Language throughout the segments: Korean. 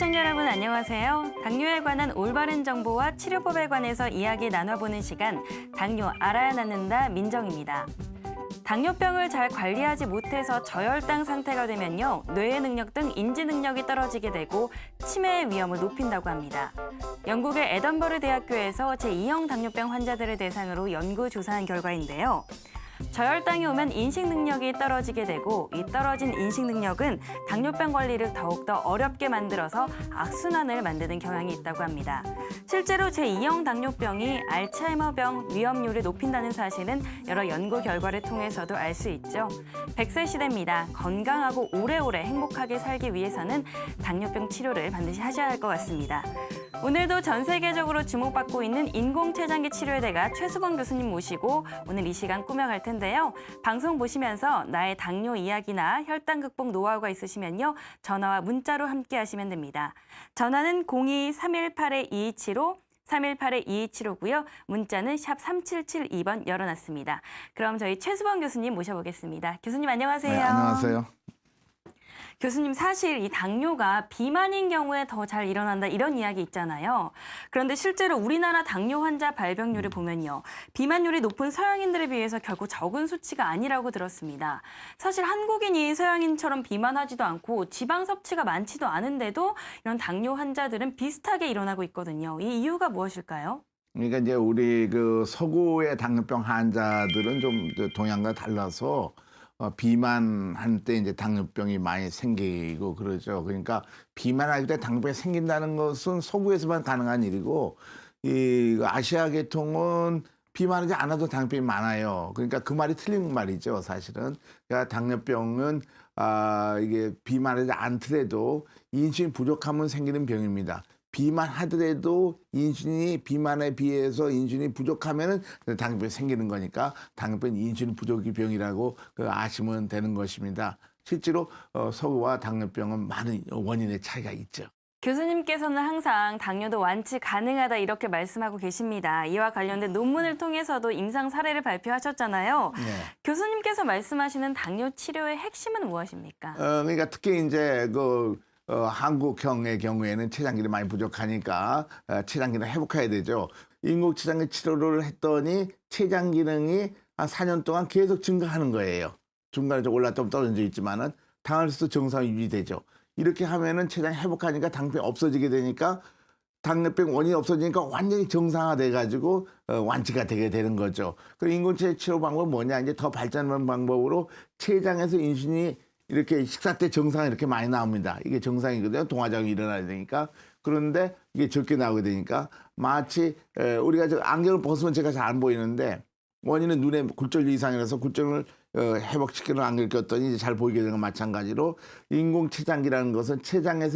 시청자 여러분 안녕하세요. 당뇨에 관한 올바른 정보와 치료법에 관해서 이야기 나눠보는 시간 당뇨 알아야 낫는다 민정입니다. 당뇨병을 잘 관리하지 못해서 저혈당 상태가 되면요 뇌의 능력 등 인지 능력이 떨어지게 되고 치매의 위험을 높인다고 합니다. 영국의 에던버르 대학교에서 제2형 당뇨병 환자들을 대상으로 연구 조사한 결과인데요. 저혈당이 오면 인식 능력이 떨어지게 되고 이 떨어진 인식 능력은 당뇨병 관리를 더욱더 어렵게 만들어서 악순환을 만드는 경향이 있다고 합니다. 실제로 제2형 당뇨병이 알츠하이머병 위험률을 높인다는 사실은 여러 연구 결과를 통해서도 알 수 있죠. 100세 시대입니다. 건강하고 오래오래 행복하게 살기 위해서는 당뇨병 치료를 반드시 하셔야 할 것 같습니다. 오늘도 전 세계적으로 주목받고 있는 인공췌장기 치료의 대가 최수범 교수님 모시고 오늘 이 시간 꾸며갈 텐데요. 방송 보시면서 나의 당뇨 이야기나 혈당 극복 노하우가 있으시면요. 전화와 문자로 함께 하시면 됩니다. 전화는 02-318-2275 318-2275고요. 문자는 샵 3772번 열어놨습니다. 그럼 저희 최수범 교수님 모셔보겠습니다. 교수님 안녕하세요. 네, 안녕하세요. 교수님 사실 이 당뇨가 비만인 경우에 더 잘 일어난다 이런 이야기 있잖아요. 그런데 실제로 우리나라 당뇨 환자 발병률을 보면요. 비만율이 높은 서양인들에 비해서 결코 적은 수치가 아니라고 들었습니다. 사실 한국인이 서양인처럼 비만하지도 않고 지방 섭취가 많지도 않은데도 이런 당뇨 환자들은 비슷하게 일어나고 있거든요. 이 이유가 무엇일까요? 그러니까 이제 우리 그 서구의 당뇨병 환자들은 좀저 동양과 달라서 어, 비만할 때 이제 당뇨병이 많이 생기고 그러죠. 그러니까 비만할 때 당뇨병이 생긴다는 것은 서구에서만 가능한 일이고 이 아시아 계통은 비만하지 않아도 당뇨병이 많아요. 그러니까 그 말이 틀린 말이죠, 사실은. 그러니까 당뇨병은 아 이게 비만하지 않더라도 인슐린 부족하면 생기는 병입니다. 비만하더라도 인슐린이 비만에 비해서 인슐린이 부족하면은 당뇨병이 생기는 거니까 당뇨병 인슐린 부족의 병이라고 그 아시면 되는 것입니다. 실제로 어, 서구와 당뇨병은 많은 원인의 차이가 있죠. 교수님께서는 항상 당뇨도 완치 가능하다 이렇게 말씀하고 계십니다. 이와 관련된 논문을 통해서도 임상 사례를 발표하셨잖아요. 네. 교수님께서 말씀하시는 당뇨 치료의 핵심은 무엇입니까? 어, 그러니까 특히 이제 그 어, 한국형의 경우에는 췌장기를 많이 부족하니까 어, 췌장기를 회복해야 되죠. 인공 췌장기 치료를 했더니 췌장 기능이 한 4년 동안 계속 증가하는 거예요. 중간에 좀 올랐다 떨어져 있지만은 당할수도 정상 유지되죠. 이렇게 하면은 췌장 회복하니까 당뇨병 없어지게 되니까 당뇨병 원인이 없어지니까 완전히 정상화돼 가지고 어, 완치가 되게 되는 거죠. 그 인공체 치료 방법은 뭐냐? 이제 더 발전한 방법으로 췌장에서 인슐린이 이렇게 식사 때 정상 이렇게 많이 나옵니다. 이게 정상이거든요. 동화작용이 일어나야 되니까. 그런데 이게 적게 나오게 되니까 마치 에, 우리가 저 안경을 벗으면 제가 잘 안 보이는데 원인은 눈에 굴절 이상이라서 굴절을 어, 회복시키는 안경을 꼈더니 이제 잘 보이게 되는 건 마찬가지로 인공 췌장기라는 것은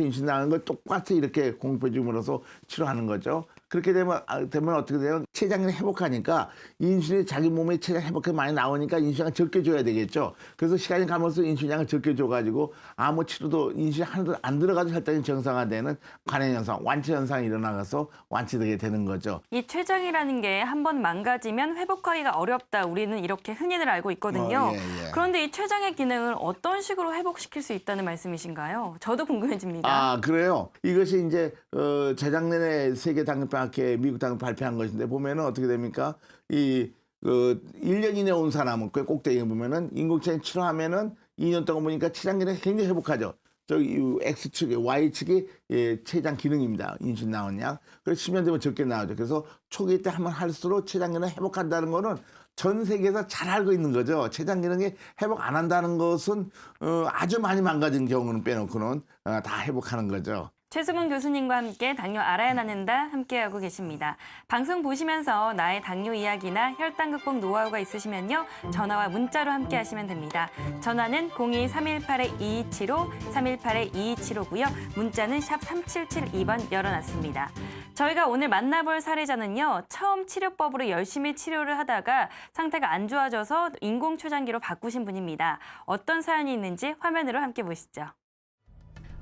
인슐린 나가는 걸 똑같이 이렇게 줌으로써 치료하는 거죠. 그렇게 되면 아, 되면 어떻게 돼요? 췌장이 회복하니까 인슐린이 자기 몸에 췌장 회복해 많이 나오니까 인슐린을 적게 줘야 되겠죠. 그래서 시간이 가면서 인슐린을 적게 줘가지고 아무 치료도 인슐린 하나도 안 들어가도 혈당이 정상화되는 관행 현상, 완치 현상이 일어나서 완치되게 되는 거죠. 이 췌장이라는 게 한 번 망가지면 회복하기가 어렵다. 우리는 이렇게 흔히들 알고 있거든요. 어, 예, 예. 그런데 이 췌장의 기능을 어떤 식으로 회복시킬 수 있다는 말씀이신가요? 저도 궁금해집니다. 아 그래요. 이것이 이제 어, 재작년에 세계 당뇨병 학회 미국 당뇨 발표한 것인데 보면은 어떻게 됩니까? 이 그, 1년 이내 온 사람은 그 꼭대기에 보면은 인공체장 치료하면은 2년 동안 보니까 췌장 기능이 굉장히 회복하죠. 저기 이 X축이 Y축이 예, 췌장 기능입니다. 인슐린 나온 약. 그래서 10년 되면 적게 나오죠. 그래서 초기 때 하면 할수록 췌장 기능 회복한다는 거는 전 세계에서 잘 알고 있는 거죠. 췌장 기능이 회복 안 한다는 것은 어, 아주 많이 망가진 경우는 빼놓고는 어, 다 회복하는 거죠. 최수문 교수님과 함께 당뇨 알아야 나는다 함께하고 계십니다. 방송 보시면서 나의 당뇨 이야기나 혈당 극복 노하우가 있으시면요. 전화와 문자로 함께 하시면 됩니다. 전화는 02-318-2275, 318-2275고요. 문자는 샵 3772번 열어놨습니다. 저희가 오늘 만나볼 사례자는요. 처음 치료법으로 열심히 치료를 하다가 상태가 안 좋아져서 인공초장기로 바꾸신 분입니다. 어떤 사연이 있는지 화면으로 함께 보시죠.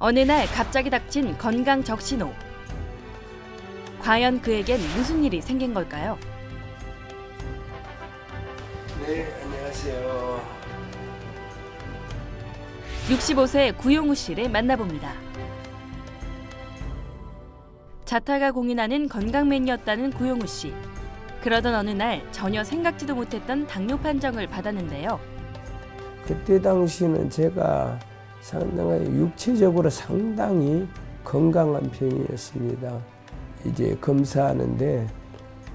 어느 날 갑자기 닥친 건강 적신호. 과연 그에겐 무슨 일이 생긴 걸까요? 네, 안녕하세요. 65세 구용우 씨를 만나봅니다. 자타가 공인하는 건강맨이었다는 구용우 씨. 그러던 어느 날 전혀 생각지도 못했던 당뇨 판정을 받았는데요. 그때 당시는 제가 상당히 육체적으로 상당히 건강한 편이었습니다. 이제 검사하는데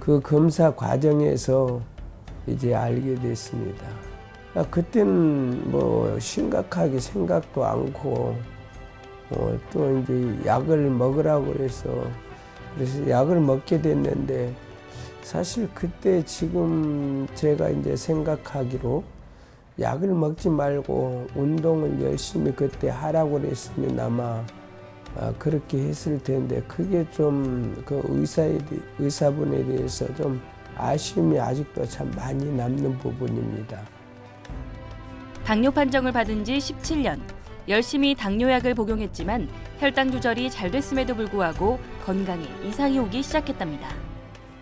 그 검사 과정에서 이제 알게 됐습니다. 아, 그때는 뭐 심각하게 생각도 않고 어, 또 이제 약을 먹으라고 그래서 그래서 약을 먹게 됐는데 사실 그때 지금 제가 이제 생각하기로 약을 먹지 말고 운동을 열심히 그때 하라고 그랬으면 아마 아, 그렇게 했을 텐데 그게 좀 그 의사에 대- 의사분에 대해서 좀 아쉬움이 아직도 참 많이 남는 부분입니다. 당뇨 판정을 받은 지 17년. 열심히 당뇨약을 복용했지만 혈당 조절이 잘 됐음에도 불구하고 건강에 이상이 오기 시작했답니다.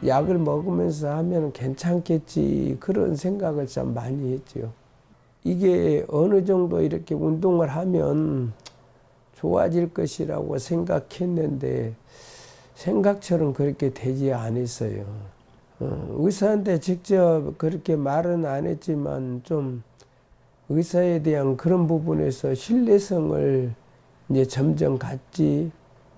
약을 먹으면서 하면 괜찮겠지 그런 생각을 참 많이 했죠. 이게 어느 정도 이렇게 운동을 하면 좋아질 것이라고 생각했는데 생각처럼 그렇게 되지 않았어요. 어, 의사한테 직접 그렇게 말은 안 했지만 좀 의사에 대한 그런 부분에서 신뢰성을 이제 점점 갖지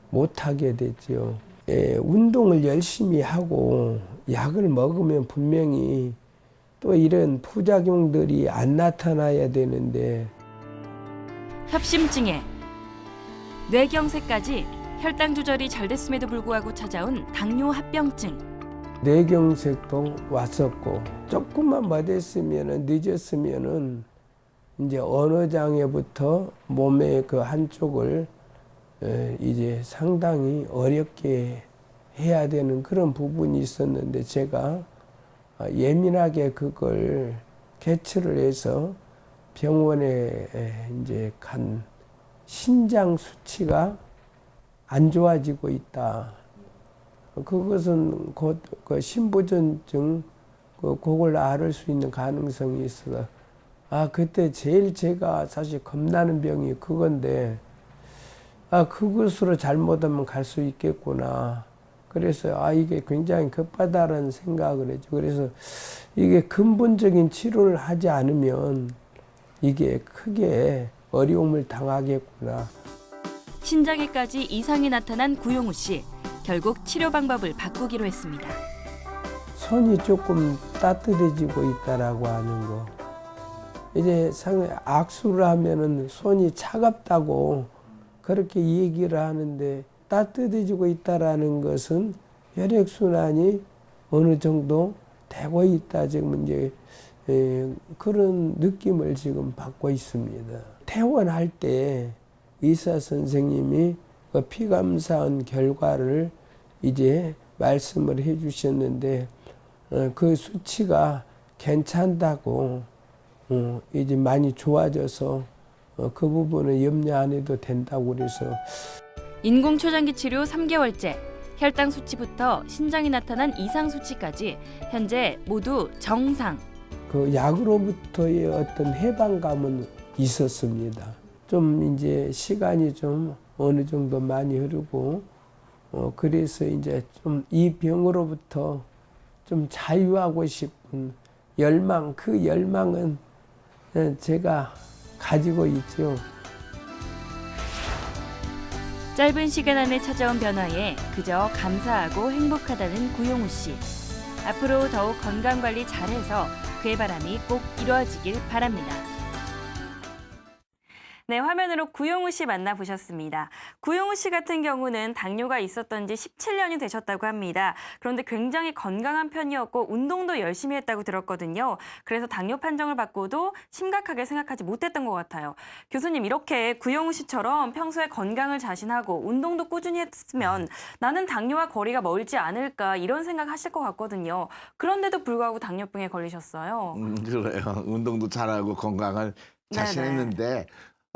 못하게 됐죠. 예, 운동을 열심히 하고 약을 먹으면 분명히 또 이런 부작용들이 안 나타나야 되는데 협심증에 뇌경색까지 혈당 조절이 잘 됐음에도 불구하고 찾아온 당뇨 합병증. 뇌경색도 왔었고 조금만 못했으면 늦었으면은 이제 어느 장애부터 몸의 그 한쪽을 에, 이제 상당히 어렵게 해야 되는 그런 부분이 있었는데 제가 아, 예민하게 그걸 캐치를 해서 병원에 에, 이제 간 신장 수치가 안 좋아지고 있다. 그것은 곧 그 신부전증 그 그걸 앓을 수 있는 가능성이 있어서 아 그때 제일 제가 사실 겁나는 병이 그건데 아 그것으로 잘못하면 갈 수 있겠구나 그래서 아 이게 굉장히 급하다는 생각을 했죠 그래서 이게 근본적인 치료를 하지 않으면 이게 크게 어려움을 당하겠구나 신장에까지 이상이 나타난 구용우 씨. 결국 치료 방법을 바꾸기로 했습니다. 손이 조금 따뜻해지고 있다라고 하는 거. 이제 상 악수를 하면은 손이 차갑다고 그렇게 얘기를 하는데 따뜻해지고 있다라는 것은 혈액 순환이 어느 정도 되고 있다 지금 이제 에, 그런 느낌을 지금 받고 있습니다. 퇴원할 때 의사 선생님이 그 피감사한 결과를 이제 말씀을 해주셨는데 어, 그 수치가 괜찮다고 어, 이제 많이 좋아져서 어, 그 부분은 염려 안 해도 된다고 그래서 인공 초장기 치료 3개월째. 혈당 수치부터 신장이 나타난 이상 수치까지 현재 모두 정상. 그 약으로부터의 어떤 해방감은 있었습니다. 좀 이제 시간이 좀 어느 정도 많이 흐르고 어 그래서 이제 좀 이 병으로부터 좀 자유하고 싶은 열망 그 열망은 예, 제가 가지고 있죠. 짧은 시간 안에 찾아온 변화에 그저 감사하고 행복하다는 구용우 씨. 앞으로 더욱 건강 관리 잘해서 그의 바람이 꼭 이루어지길 바랍니다. 네, 화면으로 구용우 씨 만나보셨습니다. 구용우 씨 같은 경우는 당뇨가 있었던 지 17년이 되셨다고 합니다. 그런데 굉장히 건강한 편이었고 운동도 열심히 했다고 들었거든요. 그래서 당뇨 판정을 받고도 심각하게 생각하지 못했던 것 같아요. 교수님, 이렇게 구용우 씨처럼 평소에 건강을 자신하고 운동도 꾸준히 했으면 나는 당뇨와 거리가 멀지 않을까 이런 생각 하실 것 같거든요. 그런데도 불구하고 당뇨병에 걸리셨어요. 음, 그래요. 운동도 잘하고 건강을. 자신했는데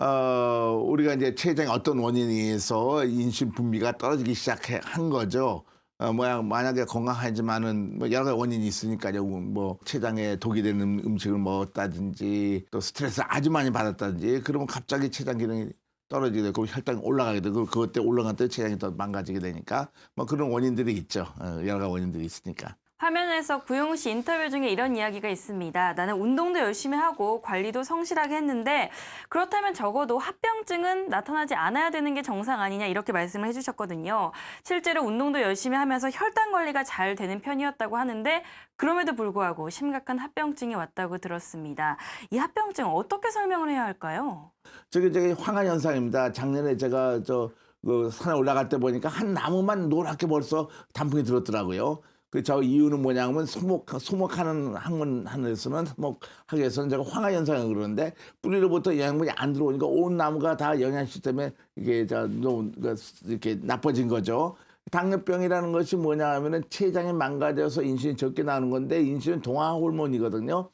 어, 우리가 이제 췌장의 어떤 원인에 의해서 인슐린 분비가 떨어지기 시작한 거죠. 어, 뭐야 만약에 건강하지만은 뭐 여러 가지 원인이 있으니까요. 뭐 췌장에 독이 되는 음- 음식을 먹었다든지 또 스트레스 아주 많이 받았다든지 그러면 갑자기 췌장 기능이 떨어지게 되고 혈당이 올라가게 되고 그것 때 올라간 때 췌장이 더 망가지게 되니까 뭐 그런 원인들이 있죠. 어, 여러 가지 원인들이 있으니까. 화면에서 구용우 씨 인터뷰 중에 이런 이야기가 있습니다. 나는 운동도 열심히 하고 관리도 성실하게 했는데 그렇다면 적어도 합병증은 나타나지 않아야 되는 게 정상 아니냐 이렇게 말씀을 해주셨거든요. 실제로 운동도 열심히 하면서 혈당 관리가 잘 되는 편이었다고 하는데 그럼에도 불구하고 심각한 합병증이 왔다고 들었습니다. 이 합병증 어떻게 설명을 해야 할까요? 저게 저게 황화 현상입니다. 작년에 제가 저그 산에 올라갈 때 보니까 한 나무만 노랗게 벌써 단풍이 들었더라고요. 그 저 이유는 뭐냐면 소목 소목하는 학문 하늘에서는 소목하기 위해서는 제가 황화 현상을 그러는데 뿌리로부터 영양분이 안 들어오니까 온 나무가 다 영양 시스템에 이게 저 노- 그 이렇게 나빠진 거죠. 당뇨병이라는 것이 뭐냐 하면은 췌장이 망가져서 인슐린이 적게 나오는 건데 인슐린 동화 호르몬이거든요.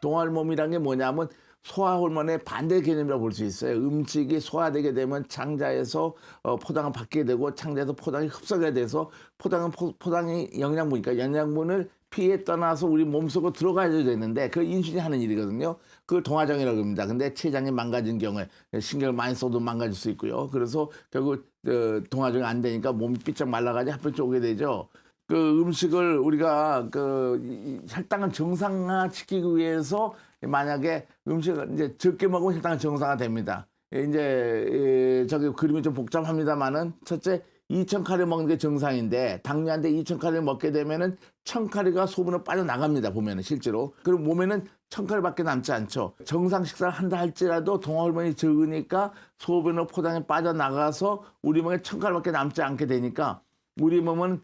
동화 호르몬이란 게 뭐냐면 소화 호르몬의 반대 개념이라고 볼 수 있어요. 음식이 소화되게 되면 창자에서 어, 포당을 받게 되고 창자에서 포당이 흡수가 돼서 포당은 포, 포당이 영양분이니까 영양분을 피에 떠나서 우리 몸속으로 들어가야 되는데 그 인슐린이 하는 일이거든요. 그걸 동화정이라고 합니다. 근데 췌장이 망가진 경우에 신경을 많이 써도 망가질 수 있고요. 그래서 결국 어, 동화정이 안 되니까 몸이 삐쩍 말라가지고 합병증 오게 되죠. 그 음식을 우리가 그 혈당을 정상화시키기 위해서 만약에 음식을 이제 적게 먹으면 혈당은 정상화 됩니다. 예, 이제 예, 저기 그림이 좀 복잡합니다만은 첫째 2,000칼로리 먹는 게 정상인데 당뇨한테 2,000칼로리 먹게 되면은 1,000칼로리가 소변으로 빠져나갑니다. 보면은 실제로. 그럼 몸에는 1,000칼로리밖에 남지 않죠. 정상 식사를 한다 할지라도 동화호르몬이 적으니까 소변으로 포당에 빠져나가서 우리 몸에 1,000칼로리밖에 남지 않게 되니까 우리 몸은 어,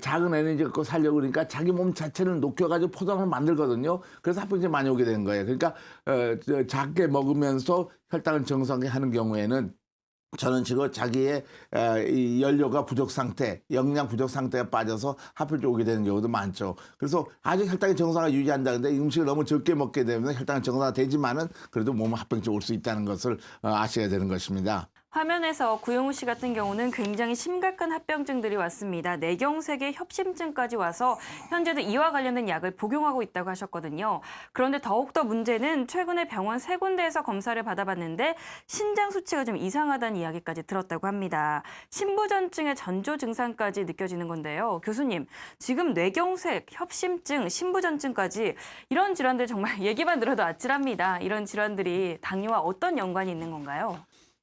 작은 에너지 갖고 살려고 그러니까 자기 몸 자체를 녹여가지고 포장을 만들거든요. 그래서 합병증이 많이 오게 되는 거예요. 그러니까 어, 저, 작게 먹으면서 혈당을 정상하게 하는 경우에는 저는 지금 자기의 어, 이 연료가 부족 상태, 영양 부족 상태에 빠져서 합병증 오게 되는 경우도 많죠. 그래서 아직 혈당이 정상화 유지한다는데 음식을 너무 적게 먹게 되면 혈당은 정상화 되지만은 그래도 몸에 합병증 올 수 있다는 것을 어, 아셔야 되는 것입니다. 화면에서 구용우 씨 같은 경우는 굉장히 심각한 합병증들이 왔습니다. 뇌경색의 협심증까지 와서 현재도 이와 관련된 약을 복용하고 있다고 하셨거든요. 그런데 더욱더 문제는 최근에 병원 세 군데에서 검사를 받아봤는데 신장 수치가 좀 이상하다는 이야기까지 들었다고 합니다. 신부전증의 전조 증상까지 느껴지는 건데요. 교수님, 지금 뇌경색, 협심증, 신부전증까지 이런 질환들 정말 얘기만 들어도 아찔합니다. 이런 질환들이 당뇨와 어떤 연관이 있는 건가요?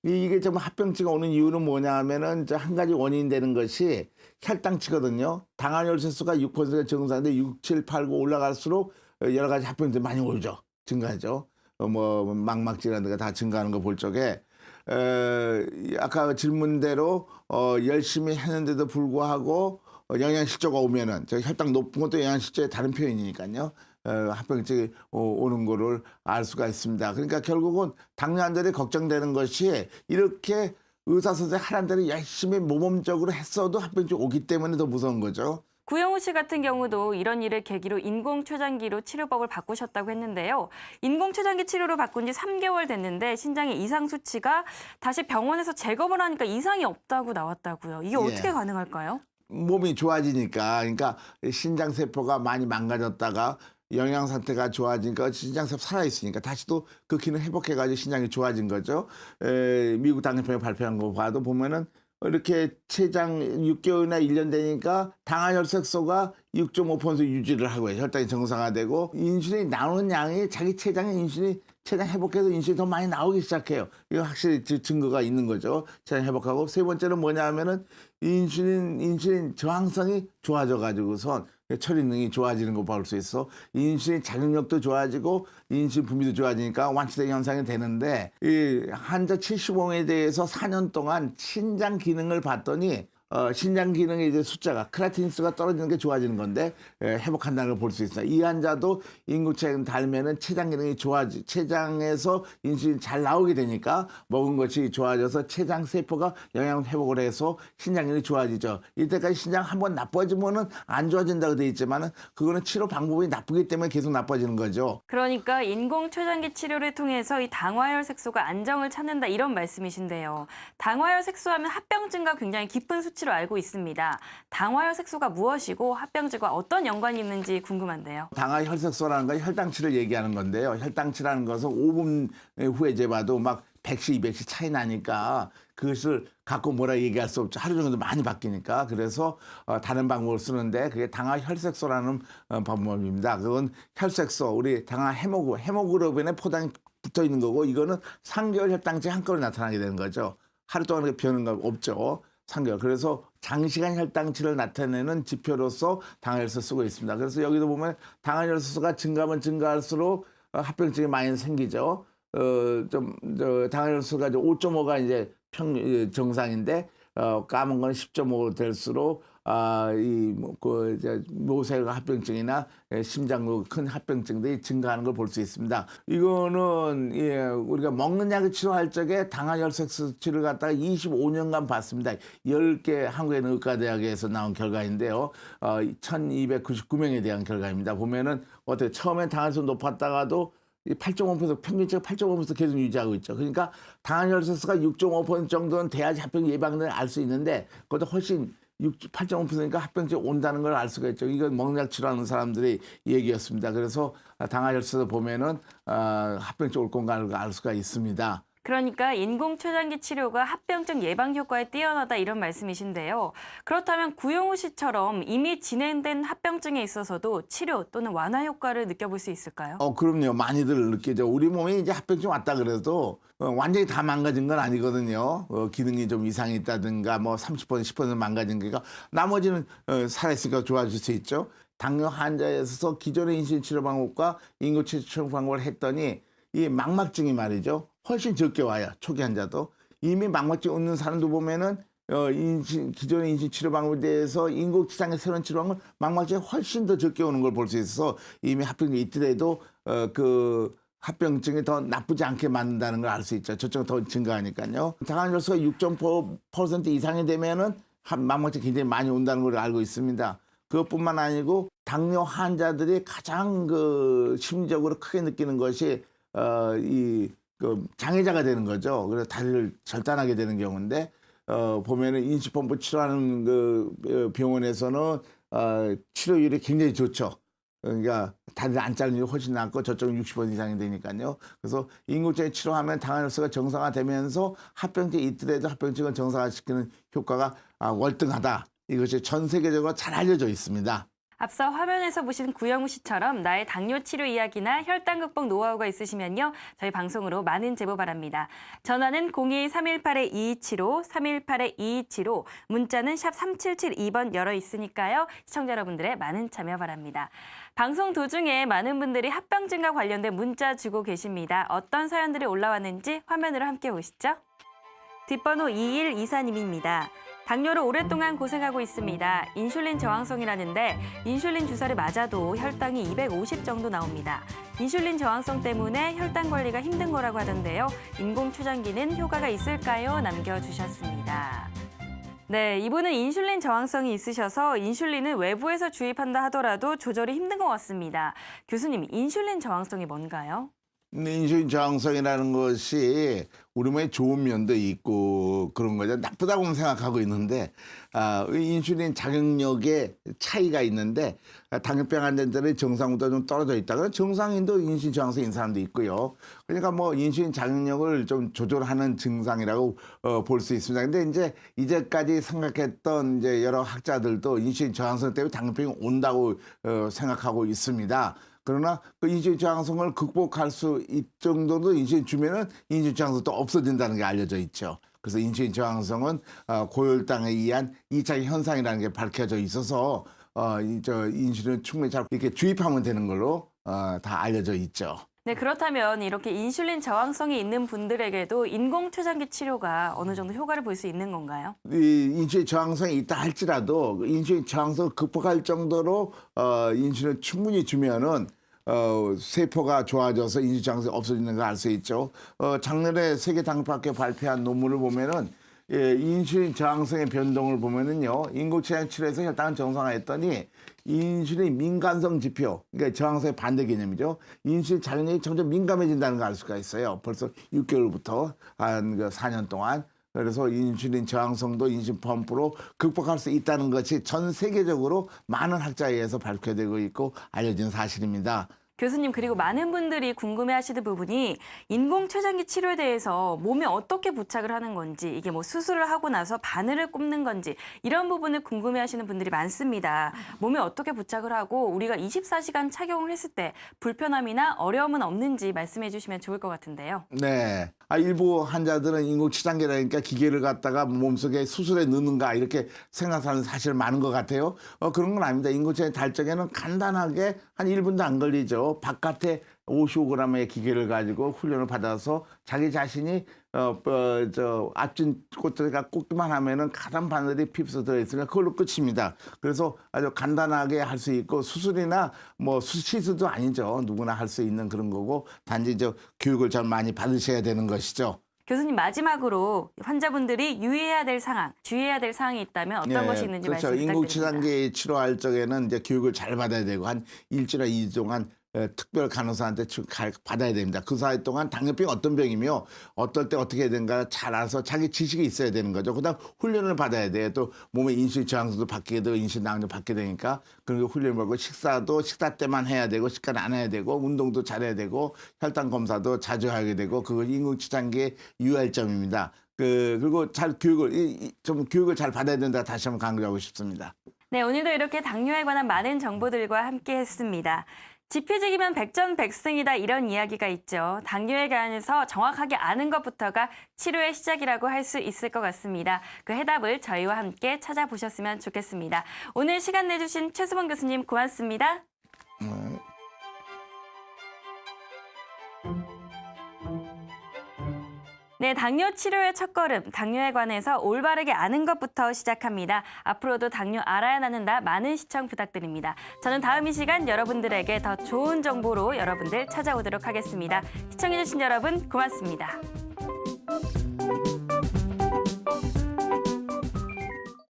이- 이게 좀 합병증이 오는 이유는 뭐냐 하면은 한 가지 원인이 되는 것이 혈당치거든요. 당화혈 세수가 6%가 정상인데 6, 7, 8, 9 올라갈수록 여러 가지 합병증이 많이 오죠. 증가하죠. 어, 뭐 망막질환들가 다 증가하는 거 볼 적에 에, 아까 질문대로 어, 열심히 했는데도 불구하고 어, 영양실조가 오면은 저 혈당 높은 것도 영양실조의 다른 표현이니까요. 어, 합병증이 오- 오는 거를 알 수가 있습니다. 그러니까 결국은 당뇨 환자들이 걱정되는 것이 이렇게 의사 선생 하라는 대로 열심히 모범적으로 했어도 합병증 오기 때문에 더 무서운 거죠. 구영우 씨 같은 경우도 이런 일을 계기로 인공췌장기로 치료법을 바꾸셨다고 했는데요. 인공췌장기 치료로 바꾼 지 3개월 됐는데 신장의 이상 수치가 다시 병원에서 재검을 하니까 이상이 없다고 나왔다고요. 이게 예. 어떻게 가능할까요? 몸이 좋아지니까 그러니까 신장 세포가 많이 망가졌다가 영양 상태가 좋아지니까 신장 세포 살아 있으니까 다시 또 그 기능 회복해 가지고 신장이 좋아진 거죠. 에, 미국 당뇨병이 발표한 거 봐도 보면은 이렇게 췌장 6개월이나 1년 되니까 당화혈색소가 6.5% 유지를 하고 요 혈당이 정상화되고 인슐린이 나오는 양이 자기 췌장에 인슐린이 췌장 회복해서 인슐린이 더 많이 나오기 시작해요. 이거 확실히 지- 증거가 있는 거죠. 췌장 회복하고 세 번째는 뭐냐 하면은 인슐린 인슐린 저항성이 좋아져 가지고선 처리능이 좋아지는 거 볼 수 있어. 인슐린 작용력도 좋아지고 인슐린 분비도 좋아지니까 완치된 현상이 되는데 이 환자 75명에 대해서 4년 동안 신장 기능을 봤더니 어, 신장 기능의 이제 숫자가 크라티니스가 떨어지는 게 좋아지는 건데 에, 회복한다는 걸 볼 수 있습니다. 이 환자도 인구체는 달면은 췌장 기능이 좋아지, 췌장에서 인슐린 잘 나오게 되니까 먹은 것이 좋아져서 췌장 세포가 영양 회복을 해서 신장 기능이 좋아지죠. 이때까지 신장 한 번 나빠지면은 안 좋아진다고 돼 있지만은 그거는 치료 방법이 나쁘기 때문에 계속 나빠지는 거죠. 그러니까 인공 췌장기 치료를 통해서 이 당화혈 색소가 안정을 찾는다 이런 말씀이신데요. 당화혈 색소하면 합병증과 굉장히 깊은 수치 를 수치로 알고 있습니다. 당화혈색소가 무엇이고 합병증과 어떤 연관이 있는지 궁금한데요. 당화 혈색소라는 건 혈당치를 얘기하는 건데요. 혈당치라는 것은 5분 후에 재봐도 막 100시, 200시 차이 나니까 그것을 갖고 뭐라 얘기할 수 없죠. 하루 종일 많이 바뀌니까. 그래서 어, 다른 방법을 쓰는데 그게 당화 혈색소라는 어, 방법입니다. 그건 혈색소, 우리 당화 헤모그, 헤모그로빈에 포당이 붙어 있는 거고 이거는 3개월 혈당치 한꺼번에 나타나게 되는 거죠. 하루 동안 변한 거 없죠. 3개월. 그래서 장시간 혈당치를 나타내는 지표로서 당화혈소 쓰고 있습니다. 그래서 여기도 보면 당화혈소가 증가하면 증가할수록 어, 합병증이 많이 생기죠. 어, 좀, 저, 당화혈소가 5.5가 이제 평, 어, 정상인데, 어, 까만 거는 10.5 될수록, 아, 이, 뭐, 그, 이제, 모세혈 합병증이나 예, 심장로 큰 합병증들이 증가하는 걸 볼 수 있습니다. 이거는, 예, 우리가 먹는 약을 치료할 적에 당화 혈색 수치를 갖다가 25년간 봤습니다. 10개 한국의 의과대학에서 나온 결과인데요. 어, 1299명에 대한 결과입니다. 보면은, 어떻게, 처음엔 당화혈소 높았다가도 이8.5% 평균치가 8.5% 계속 유지하고 있죠. 그러니까 당화혈색소가 6.5% 정도는 돼야지 합병 예방을 알 수 있는데 그것도 훨씬 6, 8.5%니까 합병증 온다는 걸 알 수가 있죠. 이건 먹약 치료하는 사람들의 얘기였습니다. 그래서 당화혈색소 보면은 어, 합병증 올 건가 알 수가 있습니다. 그러니까 인공 초장기 치료가 합병증 예방 효과에 뛰어나다 이런 말씀이신데요. 그렇다면 구용우 씨처럼 이미 진행된 합병증에 있어서도 치료 또는 완화 효과를 느껴볼 수 있을까요? 어, 그럼요. 많이들 느끼죠. 우리 몸에 이제 합병증 왔다 그래도 어, 완전히 다 망가진 건 아니거든요. 어, 기능이 좀 이상이 있다든가 뭐 30%, 10% 망가진 거니까 나머지는 어, 살아있으니까 좋아질 수 있죠. 당뇨 환자에 있어서 기존의 인슐린 치료 방법과 인공 치료 방법을 했더니 이 망막증이 말이죠. 훨씬 적게 와요. 초기 환자도. 이미 망막증 없는 사람도 보면은 어, 인신, 기존의 인신 치료 방법에 대해서 인공지장의 새로운 치료 방법 망막증이 훨씬 더 적게 오는 걸 볼 수 있어서 이미 합병증이 있더라도 어, 그 합병증이 더 나쁘지 않게 만든다는 걸 알 수 있죠. 저쪽 더 증가하니까요. 당화혈소가 6.5% 이상이 되면은 한- 망막증 굉장히 많이 온다는 걸 알고 있습니다. 그것뿐만 아니고 당뇨 환자들이 가장 그 심리적으로 크게 느끼는 것이 어이 그 장애자가 되는 거죠. 그래서 다리를 절단하게 되는 경우인데 어 보면은 인식펌프 치료하는 그 어, 병원에서는 어 치료율이 굉장히 좋죠. 그러니까 다리를 안 자르는 게 훨씬 낫고 저쪽은 60% 이상이 되니까요. 그래서 인공적인 치료하면 당화혈소가 정상화되면서 합병증이 있더라도 합병증을 정상화시키는 효과가 아, 월등하다. 이것이 전 세계적으로 잘 알려져 있습니다. 앞서 화면에서 보신 구영우 씨처럼 나의 당뇨 치료 이야기나 혈당 극복 노하우가 있으시면요. 저희 방송으로 많은 제보 바랍니다. 전화는 02-318-2275, 318-2275, 문자는 샵 3772번 열어 있으니까요. 시청자 여러분들의 많은 참여 바랍니다. 방송 도중에 많은 분들이 합병증과 관련된 문자 주고 계십니다. 어떤 사연들이 올라왔는지 화면으로 함께 보시죠. 뒷번호 2124님입니다. 당뇨로 오랫동안 고생하고 있습니다. 인슐린 저항성이라는데 인슐린 주사를 맞아도 혈당이 250 정도 나옵니다. 인슐린 저항성 때문에 혈당 관리가 힘든 거라고 하던데요. 인공 초장기는 효과가 있을까요? 남겨주셨습니다. 네, 이분은 인슐린 저항성이 있으셔서 인슐린을 외부에서 주입한다 하더라도 조절이 힘든 것 같습니다. 교수님, 인슐린 저항성이 뭔가요? 인슐린 저항성이라는 것이 우리 몸에 좋은 면도 있고 그런 거죠. 나쁘다고만 생각하고 있는데 아, 이 인슐린 작용력에 차이가 있는데 아, 당뇨병 환자들의 정상보다 좀 떨어져 있다가 정상인도 인슐린 저항성인 사람도 있고요. 그러니까 뭐 인슐린 작용력을 좀 조절하는 증상이라고 어, 볼 수 있습니다. 근데 이제 이제까지 생각했던 이제 여러 학자들도 인슐린 저항성 때문에 당뇨병이 온다고 어, 생각하고 있습니다. 그러나 그 저항성을 극복할 수 있 정도도 저항성 또 없어진다는 게 알려져 있죠. 그래서 인슐린 저항성은 어, 고혈당에 의한 이차 현상이라는 게 밝혀져 있어서 어, 이, 저 인슐린 충분히 잘 이렇게 주입하면 되는 걸로 어, 다 알려져 있죠. 네, 그렇다면 이렇게 인슐린 저항성이 있는 분들에게도 인공 초장기 치료가 어느 정도 효과를 볼 수 있는 건가요? 이 인슐린 저항성이 있다 할지라도 그 인슐린 저항성을 극복할 정도로 어, 인슐린을 충분히 주면은 어, 세포가 좋아져서 인슐린 저항성이 없어지는 걸 알 수 있죠. 어, 작년에 세계 당뇨학회 발표한 논문을 보면은 예, 인슐린 저항성의 변동을 보면은요, 인공치료 치료에서 혈당을 정상화했더니 인슐린 민감성 지표, 그러니까 저항성의 반대 개념이죠. 인슐린 작용력이 점점 민감해진다는 걸 알 수가 있어요. 벌써 6개월부터 한그 4년 동안. 그래서 인슐린 저항성도 인슐린 펌프로 극복할 수 있다는 것이 전 세계적으로 많은 학자에 의해서 밝혀되고 있고 알려진 사실입니다. 교수님 그리고 많은 분들이 궁금해하시는 부분이 인공 췌장기 치료에 대해서 몸에 어떻게 부착을 하는 건지 이게 뭐 수술을 하고 나서 바늘을 꼽는 건지 이런 부분을 궁금해하시는 분들이 많습니다. 몸에 어떻게 부착을 하고 우리가 24시간 착용을 했을 때 불편함이나 어려움은 없는지 말씀해 주시면 좋을 것 같은데요. 네. 아, 일부 환자들은 인공치장기라니까 기계를 갖다가 몸속에 수술에 넣는가 이렇게 생각하는 사실 많은 것 같아요. 어, 그런 건 아닙니다. 인공치장기 달적에는 간단하게 한 1분도 안 걸리죠. 바깥에 55g의 기계를 가지고 훈련을 받아서 자기 자신이 어, 어, 저 앞진 꽃들가 꽂기만 하면은 가단 바늘이 핍스 들어있으니까 그걸로 끝입니다. 그래서 아주 간단하게 할 수 있고 수술이나 뭐 수- 시술도 아니죠. 누구나 할 수 있는 그런 거고 단지 저 교육을 좀 많이 받으셔야 되는 것이죠. 교수님 마지막으로 환자분들이 유의해야 될 상황, 주의해야 될 사항이 있다면 어떤 예, 것이 있는지 그렇죠. 말씀 부탁드립니다. 인공치장기 치료할 적에는 이제 교육을 잘 받아야 되고 한 일주일이나 이주 동안 에, 특별 간호사한테 받아야 됩니다. 그 사이 동안 당뇨병이 어떤 병이며 어떨 때 어떻게 해야 되는가 잘 알아서 자기 지식이 있어야 되는 거죠. 그다음 훈련을 받아야 돼요. 또 몸의 인슐린 저항성도 받게 되고 인슐린 낭도 받게 되니까 그리고 훈련을 받고 식사도 식사 때만 해야 되고 식사는 안 해야 되고 운동도 잘해야 되고 혈당 검사도 자주 하게 되고 그거 인공치장기의 유의할 점입니다. 그 그리고 잘 교육을 이- 이- 좀 교육을 잘 받아야 된다 다시 한번 강조하고 싶습니다. 네, 오늘도 이렇게 당뇨에 관한 많은 정보들과 함께 했습니다. 지피지기면 백전백승이다 이런 이야기가 있죠. 당뇨에 관해서 정확하게 아는 것부터가 치료의 시작이라고 할 수 있을 것 같습니다. 그 해답을 저희와 함께 찾아보셨으면 좋겠습니다. 오늘 시간 내주신 최수봉 교수님 고맙습니다. 네, 당뇨 치료의 첫걸음, 당뇨에 관해서 올바르게 아는 것부터 시작합니다. 앞으로도 당뇨 알아야 나는다 많은 시청 부탁드립니다. 저는 다음 이 시간 여러분들에게 더 좋은 정보로 여러분들 찾아오도록 하겠습니다. 시청해주신 여러분 고맙습니다.